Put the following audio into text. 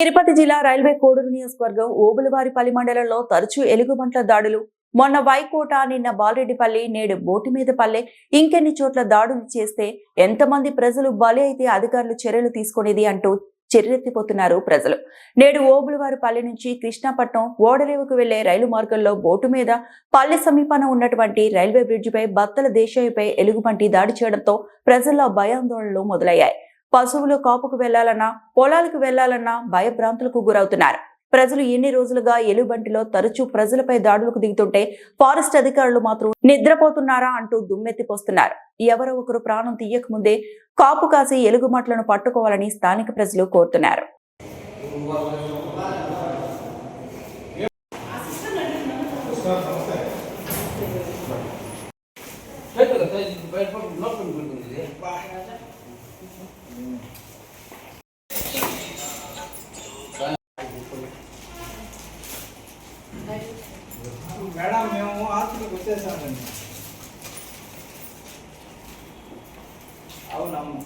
తిరుపతి జిల్లా రైల్వే కోడూరు నియోజకవర్గం ఓబులవారిపల్లి మండలంలో తరచూ ఎలుగుబంట్ల దాడులు. మొన్న వైకోట నిన్న బాలరెడ్డిపల్లి నేడు బోటిమీదపల్లె ఇంకెన్ని చోట్ల దాడులు చేస్తే ఎంతమంది ప్రజలు బలి అయితే అధికారులు చర్యలు తీసుకునేది అంటూ చెర్రెత్తిపోతున్నారు ప్రజలు. నేడు ఓబులవారిపల్లి నుంచి కృష్ణాపట్నం ఓడరేవుకు వెళ్ళే రైలు మార్గంలో బోటు మీద పల్లె సమీపాన ఉన్నటువంటి రైల్వే బ్రిడ్జిపై బత్తల దేశాయిపై ఎలుగుబంటి దాడి చేయడంతో ప్రజల్లో భయాందోళనలు మొదలయ్యాయి. పశువులు కాపుకు వెళ్ళాలన్నా పొలాలకు వెళ్ళాలన్నా భయభ్రాంతులకు గురవుతున్నారు. ప్రజలు ఎన్ని రోజులుగా ఎలుబంటిలో తరచూ ప్రజలపై దాడులకు దిగుతుంటే ఫారెస్ట్ అధికారులు మాత్రం నిద్రపోతున్నారా అంటూ దుమ్మెత్తిపోస్తున్నారు ఎవరో ఒకరు ప్రాణం తీయకముందే కాపు కాసి ఎలుగుమట్లను పట్టుకోవాలని స్థానిక ప్రజలు కోరుతున్నారు. మేడం మేము హాస్పిటల్కి వచ్చేసామండి. అవునమ్మా.